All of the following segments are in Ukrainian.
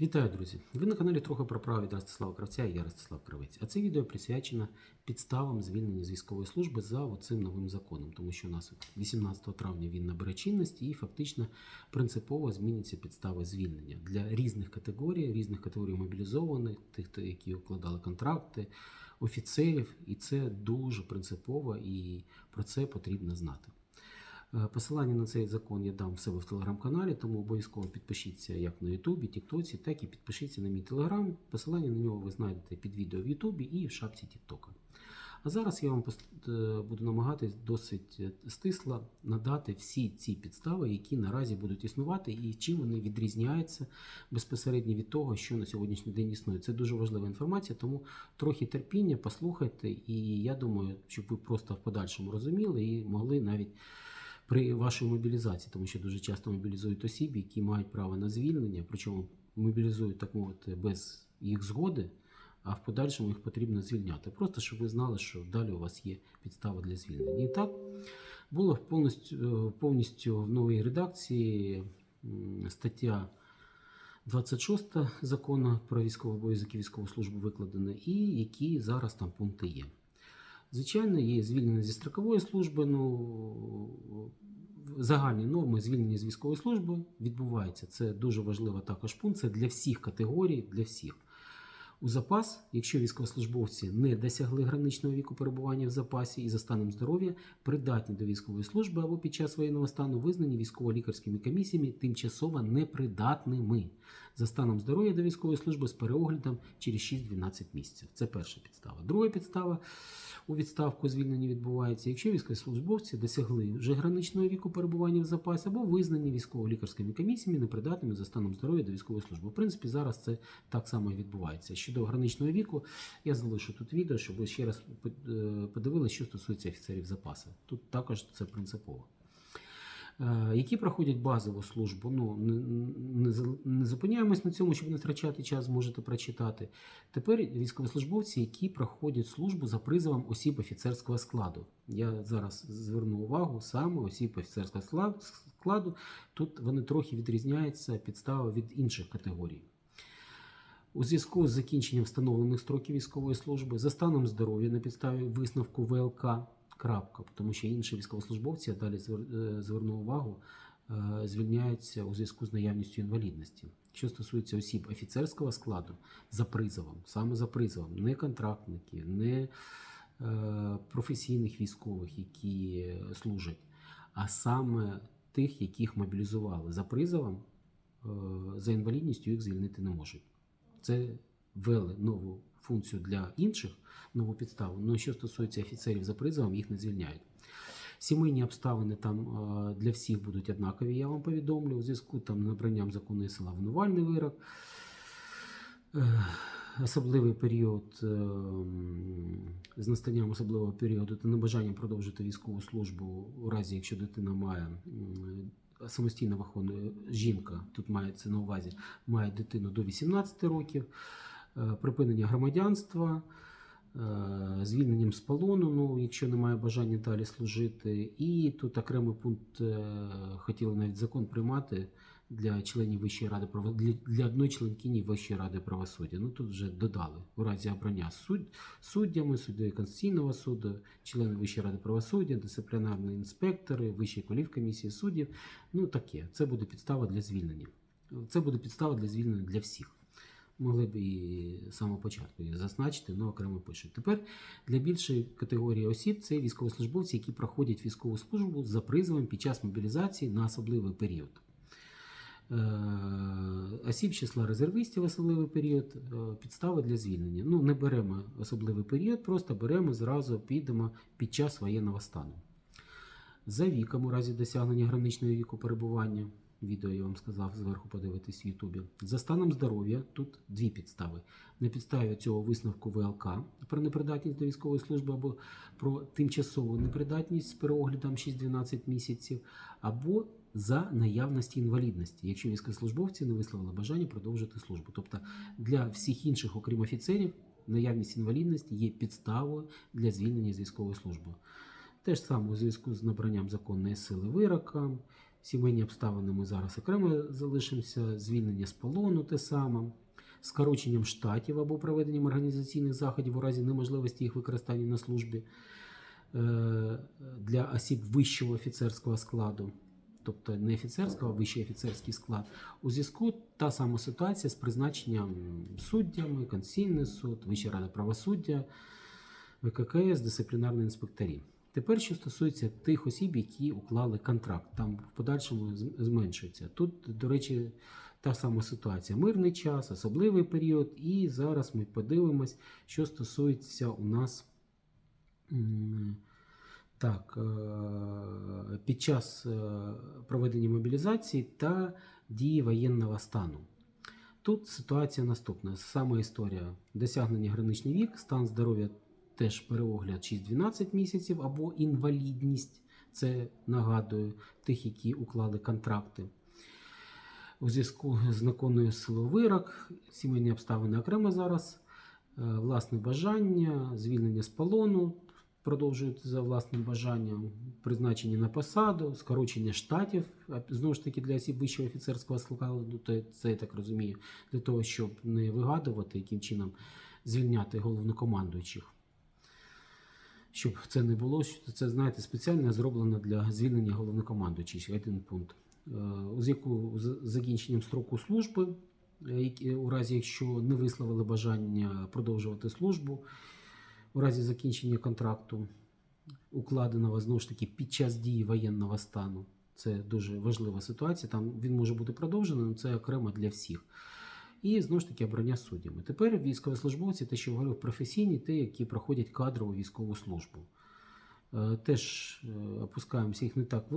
Вітаю, друзі! Ви на каналі трохи про право від Ростислава Кравця і я Ростислав Кравець. А це відео присвячено підставам звільнення з військової служби за оцим новим законом, тому що у нас 18 травня він набере чинності і фактично принципово зміняться підстави звільнення для різних категорій, різних категорій мобілізованих, тих, які укладали контракти, офіцерів, і це дуже принципово, і про це потрібно знати. Е, Посилання на цей закон я дам в себе в телеграм-каналі, тому обов'язково підпишіться як на Ютубі, Тіктоці, так і підпишіться на мій телеграм. Посилання на нього ви знайдете під відео в Ютубі і в шапці Тіктока. А зараз я вам е, буду намагатись досить е, стисло надати всі ці підстави, які наразі будуть існувати, і чим вони відрізняються безпосередньо від того, що на сьогоднішній день існує. Це дуже важлива інформація, тому трохи терпіння, послухайте, і я думаю, щоб ви просто в подальшому розуміли і могли навіть при вашій мобілізації, тому що дуже часто мобілізують осіб, які мають право на звільнення, причому мобілізують, так мовити, без їх згоди, а в подальшому їх потрібно звільняти. Просто щоб ви знали, що далі у вас є підстава для звільнення. І так було повністю, е, повністю в новій редакції стаття 26 закону про військовий обов'язок і військову службу викладена, і які зараз там пункти є. Звичайно, є звільнення зі строкової служби. Ну, загальні норми звільнення з військової служби відбуваються. Це дуже важливо також пункт. Це для всіх категорій, для всіх. У запас, якщо військовослужбовці не досягли граничного віку перебування в запасі і за станом здоров'я, придатні до військової служби або під час воєнного стану визнані військово-лікарськими комісіями тимчасово непридатними за станом здоров'я до військової служби з переоглядом через 6-12 місяців. Це перша підстава. Друга підстава у відставку звільнення відбувається, якщо військовослужбовці досягли вже граничного віку перебування в запасі або визнані військово-лікарськими комісіями непридатними за станом здоров'я до військової служби. В принципі, зараз це так само і відбувається. Щодо граничного віку, я залишу тут відео, щоб ви ще раз е, подивилися, що стосується офіцерів запасу. Тут також це принципово. Е, Які проходять базову службу, ну не, не, зупиняємось на цьому, щоб не втрачати час, можете прочитати. Тепер військовослужбовці, які проходять службу за призовом осіб офіцерського складу. Я зараз зверну увагу саме осіб офіцерського складу. Тут вони трохи відрізняються підстави від інших категорій. У зв'язку з закінченням встановлених строків військової служби за станом здоров'я на підставі висновку ВЛК. Крапка, тому що інші військовослужбовці, я далі е, зверну увагу, е, звільняються у зв'язку з наявністю інвалідності. Що стосується осіб офіцерського складу за призовом, саме за призовом, не контрактників, не е, професійних військових, які служать, а саме тих, яких мобілізували за призовом, за інвалідністю їх звільнити не можуть. Це ввели нову функцію для інших, нову підставу. Ну що стосується офіцерів за призовом, їх не звільняють. Сімейні обставини там е, для всіх будуть однакові, я вам повідомлю. У зв'язку там набранням законної сили обвинувальний вирок. Е, Особливий період е, з настанням особливого періоду та небажанням продовжити військову службу у разі, якщо дитина має самостійно виховує жінка, тут мається на увазі, має дитину до 18 років, припинення громадянства, е, звільненням з полону, ну, якщо немає бажання далі служити. І тут окремий пункт е, хотіли навіть закон приймати для членів Вищої ради для, для одної членкині Вищої ради правосуддя. Ну тут вже додали у разі обрання суд, суддями, суддею Конституційного суду, члени Вищої ради правосуддя, дисциплінарні інспектори, Вищої кваліфкомісії суддів. Ну таке. Це буде підстава для звільнення. Це буде підстава для звільнення для всіх. Могли б і з самого початку її зазначити, але окремо пишуть. Тепер для більшої категорії осіб це військовослужбовці, які проходять військову службу за призовом під час мобілізації на особливий період. Е, Осіб числа резервистів особливий період, е, підстави для звільнення. Ну, не беремо особливий період, просто беремо зразу, підемо під час воєнного стану. За віком, у разі досягнення граничного віку перебування, відео я вам сказав зверху подивитись в Ютубі. За станом здоров'я тут дві підстави. На підставі цього висновку ВЛК про непридатність до військової служби або про тимчасову непридатність з переоглядом 6-12 місяців, або за наявності інвалідності, якщо військовослужбовці не висловили бажання продовжити службу. Тобто для всіх інших, окрім офіцерів, наявність інвалідності є підставою для звільнення з військової служби. Те ж саме у зв'язку з набранням законної сили вироком, Сімейні обставини ми зараз окремо залишимося, звільнення з полону те саме, скороченням штатів або проведенням організаційних заходів у разі неможливості їх використання на службі е, для осіб вищого офіцерського складу, тобто не офіцерського, а вищий офіцерський склад. У зв'язку та сама ситуація з призначенням суддями, Конституційний суд, Вища рада правосуддя, ВККС, дисциплінарні інспекторі. Тепер, що стосується тих осіб, які уклали контракт, там в подальшому зменшується. Тут, до речі, та сама ситуація. Мирний час, особливий період, і зараз ми подивимось, що стосується у нас. Так, е, під час е, проведення мобілізації та дії воєнного стану. Тут ситуація наступна. Сама історія досягнення граничний вік, стан здоров'я теж переогляд 6-12 місяців або інвалідність. Це нагадую тих, які уклали контракти. У зв'язку з законною силою вирок, сімейні обставини окремо зараз, е, власне бажання, звільнення з полону продовжують за власним бажанням, призначення на посаду, скорочення штатів, знову ж таки для осіб вищого офіцерського складу, це я так розумію, для того, щоб не вигадувати, яким чином звільняти головнокомандуючих. Щоб це не було, це, знаєте, спеціально зроблено для звільнення головнокомандуючих. Один пункт. Е, У зв'язку з закінченням строку служби, е, які- у разі якщо не висловили бажання продовжувати службу, у разі закінчення контракту, укладеного знову ж таки під час дії воєнного стану. Це дуже важлива ситуація. Там він може бути продовжений, але це окремо для всіх. І знову ж таки обрання суддями. Тепер військовослужбовці, те, що говорив, професійні, ті, які проходять кадрову військову службу. Е, Теж е, опускаємося, їх не, так, е,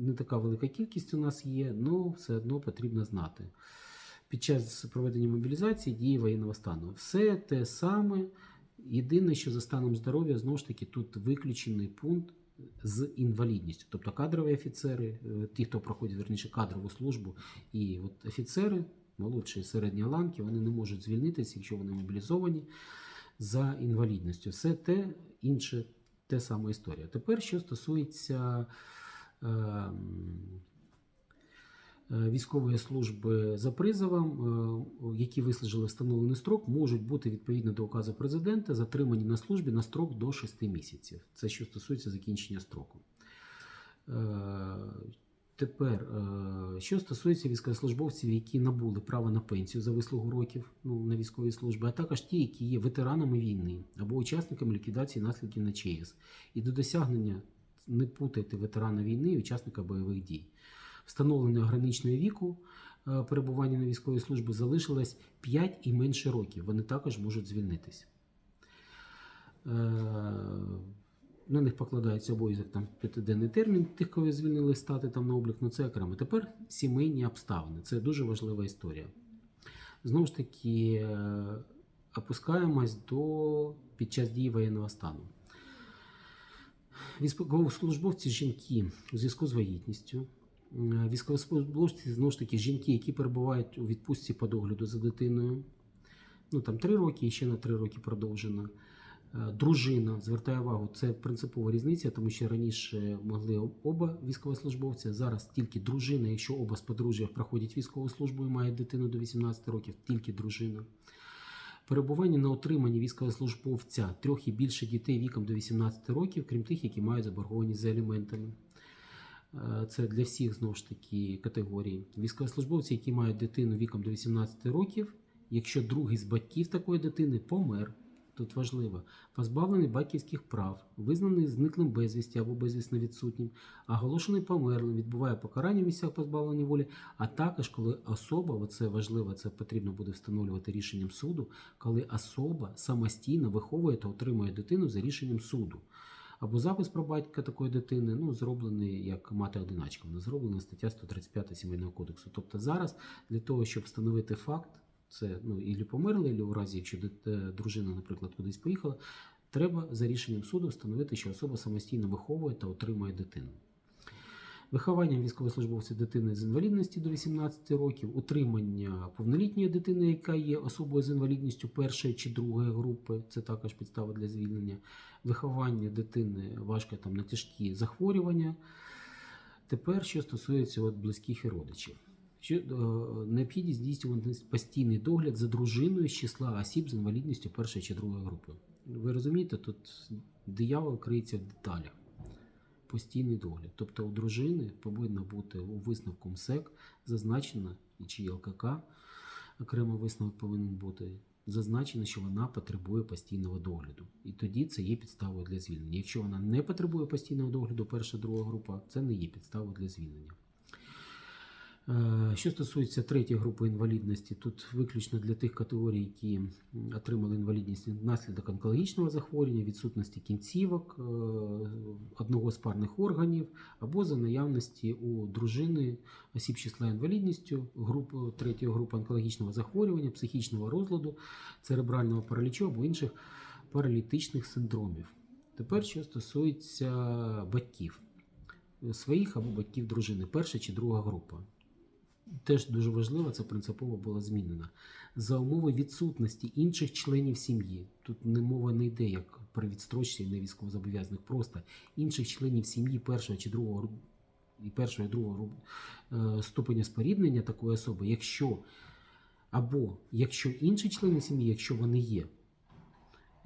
не така велика кількість у нас є, але все одно потрібно знати. Під час проведення мобілізації дії воєнного стану. Все те саме. Єдине, що за станом здоров'я, знову ж таки, тут виключений пункт з інвалідністю. Тобто кадрові офіцери, ті, хто проходять верніше кадрову службу, і от офіцери, молодші і середні ланки, вони не можуть звільнитися, якщо вони мобілізовані за інвалідністю. Все те інше, те сама історія. Тепер, що стосується. е, е, Військової служби за призовом, е, які вислужили встановлений строк, можуть бути відповідно до указу президента затримані на службі на строк до 6 місяців. Це що стосується закінчення строку. Е, Тепер, е, що стосується військовослужбовців, які набули право на пенсію за вислугу років ну, на військовій службі, а також ті, які є ветеранами війни або учасниками ліквідації наслідків на ЧС. І до досягнення не путайте ветерана війни і учасника бойових дій. Встановлення граничного віку е, перебування на військовій службі залишилось 5 і менше років. Вони також можуть звільнитися. На них покладається обов'язок там п'ятиденний термін, тих, кого звільнили стати там на облік, ну це окремо. Тепер сімейні обставини. Це дуже важлива історія. Знову ж таки, е, опускаємось до під час дії воєнного стану. Військовослужбовці жінки у зв'язку з вагітністю. Е, Військовослужбовці, знову ж таки, жінки, які перебувають у відпустці по догляду за дитиною. Ну там три роки і ще на три роки продовжено. Е, Дружина, звертаю увагу, це принципова різниця, тому що раніше могли оба військовослужбовці, зараз тільки дружина, якщо оба з подружжя проходять військову службу і мають дитину до 18 років, тільки дружина. Перебування на отриманні військовослужбовця трьох і більше дітей віком до 18 років, крім тих, які мають заборгованість за аліментами. Е, Це для всіх знову ж таки категорій. Військовослужбовці, які мають дитину віком до 18 років, якщо другий з батьків такої дитини помер, тут важливо, позбавлений батьківських прав, визнаний зниклим безвісті або безвісно відсутнім, оголошений померлим, відбуває покарання в місцях позбавлення волі, а також коли особа, оце важливо, це потрібно буде встановлювати рішенням суду, коли особа самостійно виховує та отримує дитину за рішенням суду. Або запис про батька такої дитини, ну, зроблений як мати одиначка, вона зроблена стаття 135 Сімейного кодексу. Тобто зараз для того, щоб встановити факт, це ну, ілі померли, ілі у разі, якщо дружина, наприклад, кудись поїхала, треба за рішенням суду встановити, що особа самостійно виховує та отримує дитину. Виховання військовослужбовця дитини з інвалідності до 18 років, утримання повнолітньої дитини, яка є особою з інвалідністю першої чи другої групи, це також підстава для звільнення, виховання дитини важке там на тяжкі захворювання. Тепер, що стосується от близьких і родичів. Що, е, необхідність здійснювати постійний догляд за дружиною з числа осіб з інвалідністю першої чи другої групи. Ви розумієте, тут диявол криється в деталях. Постійний догляд. Тобто у дружини повинна бути у висновку МСЕК зазначено, і чи ЛКК, окремо висновок повинен бути, зазначено, що вона потребує постійного догляду. І тоді це є підставою для звільнення. Якщо вона не потребує постійного догляду, перша друга група, це не є підставою для звільнення. Е, Що стосується третьої групи інвалідності, тут виключно для тих категорій, які отримали інвалідність внаслідок онкологічного захворювання, відсутності кінцівок, е, одного з парних органів, або за наявності у дружини осіб числа інвалідністю, групи, третьої групи онкологічного захворювання, психічного розладу, церебрального паралічу або інших паралітичних синдромів. Тепер, що стосується батьків, своїх або батьків дружини, перша чи друга група теж дуже важливо, це принципово було змінено. За умови відсутності інших членів сім'ї. Тут не мова не йде як при відстрочці не військовозобов'язаних, просто інших членів сім'ї першого чи другого і першого і другого е, ступеня споріднення такої особи, якщо або якщо інші члени сім'ї, якщо вони є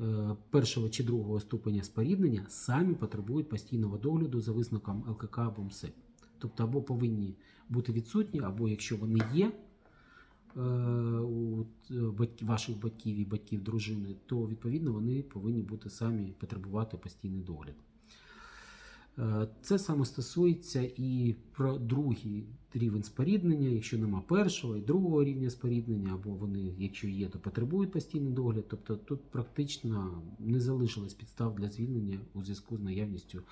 е, першого чи другого ступеня споріднення, самі потребують постійного догляду за висновком ЛКК або МСЕК. Тобто або повинні бути відсутні, або якщо вони є е, у ваших батьків і батьків дружини, то відповідно вони повинні бути самі потребувати постійний догляд. Е, Це саме стосується і про другий рівень споріднення, якщо нема першого і другого рівня споріднення, або вони, якщо є, то потребують постійний догляд. Тобто тут практично не залишилось підстав для звільнення у зв'язку з наявністю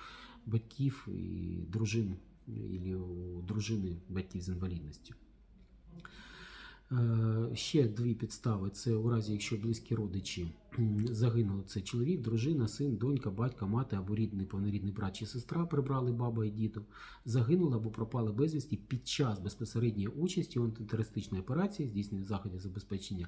батьків і дружин, і у дружини батьків з інвалідністю. Е, Ще дві підстави: це у разі, якщо близькі родичі. Загинули, це чоловік, дружина, син, донька, батька, мати або рідний повнорідний брат чи сестра прибрали баба і діду, загинули або пропали безвісті під час безпосередньої участі у антитерористичній операції, здійснення заходів забезпечення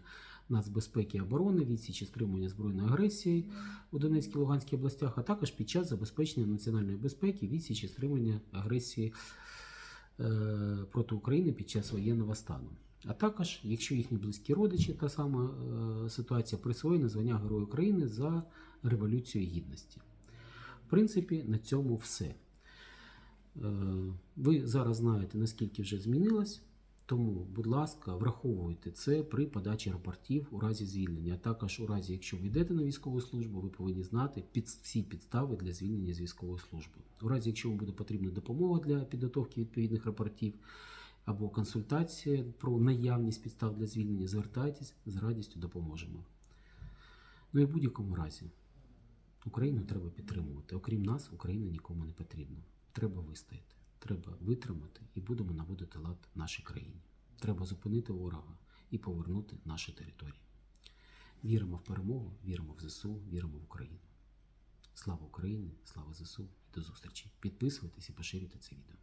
нацбезпеки і оборони, відсічі стримування збройної агресії у Донецькій Луганській областях, а також під час забезпечення національної безпеки, відсічі стримування агресії е, проти України під час воєнного стану. А також, якщо їхні близькі родичі, та сама е, ситуація присвоєно звання Герою України за Революцію Гідності. В принципі, на цьому все. Е, ви зараз знаєте, наскільки вже змінилось, тому, будь ласка, враховуйте це при подачі рапортів у разі звільнення. А також у разі, якщо ви йдете на військову службу, ви повинні знати під, всі підстави для звільнення з військової служби. У разі, якщо вам буде потрібна допомога для підготовки відповідних рапортів, або консультація про наявність підстав для звільнення, звертайтесь, з радістю допоможемо. Ну і в будь-якому разі, Україну треба підтримувати. Окрім нас, Україна нікому не потрібна. Треба вистояти, треба витримати і будемо наводити лад нашій країні. Треба зупинити ворога і повернути наші території. Віримо в перемогу, віримо в ЗСУ, віримо в Україну. Слава Україні, слава ЗСУ і до зустрічі. Підписуйтесь і поширюйте це відео.